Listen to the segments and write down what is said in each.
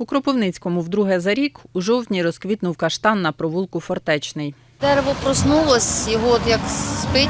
У Кропивницькому вдруге за рік у жовтні розквітнув каштан на провулку Фортечний. Дерево проснулось, його от як спить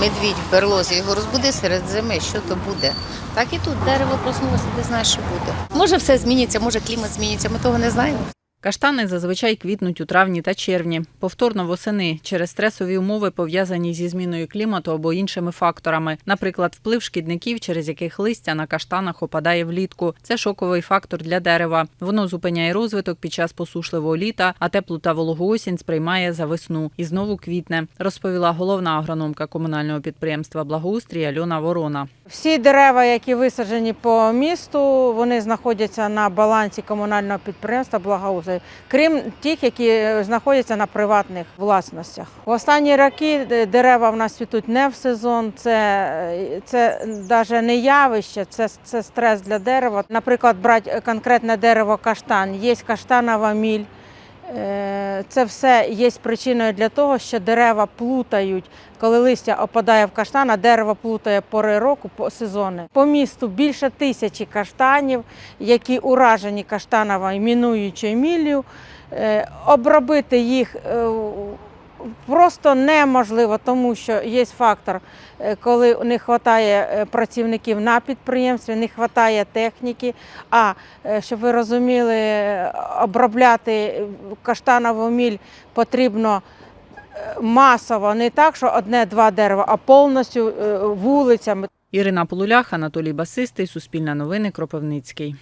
медвідь в берлозі, його розбуди серед зими, що то буде. Так і тут дерево проснулося, не знаєш, що буде. Може все зміниться, може клімат зміниться, ми того не знаємо. Каштани зазвичай квітнуть у травні та червні, повторно восени через стресові умови, пов'язані зі зміною клімату або іншими факторами, наприклад, вплив шкідників, через яких листя на каштанах опадає влітку. Це шоковий фактор для дерева. Воно зупиняє розвиток під час посушливого літа, а теплу та вологу осінь сприймає за весну і знову квітне, розповіла головна агрономка комунального підприємства Благоустрій Альона Ворона. Всі дерева, які висаджені по місту, вони знаходяться на балансі комунального підприємства Благоустрій, крім тих, які е, знаходяться на приватних власностях. В останні роки е, дерева в нас цвітуть не в сезон. Це, е, це навіть не явище, це, це стрес для дерева. Наприклад, брати конкретне дерево каштан, є каштанова міль. Е, Це все є причиною для того, що дерева плутають, коли листя опадає в каштан, дерево плутає пори року, по сезони. По місту більше тисячі каштанів, які уражені каштановою мінуючою міллю. Е, Обробити їх е, просто неможливо, тому що є фактор, е, коли не вистачає працівників на підприємстві, не вистачає техніки. А е, щоб ви розуміли, е, обробляти каштанову міль потрібно е, масово, не так, що одне-два дерева, а повністю е, вулицями. Ірина Полулях, Анатолій Басистий, Суспільне новини, Кропивницький.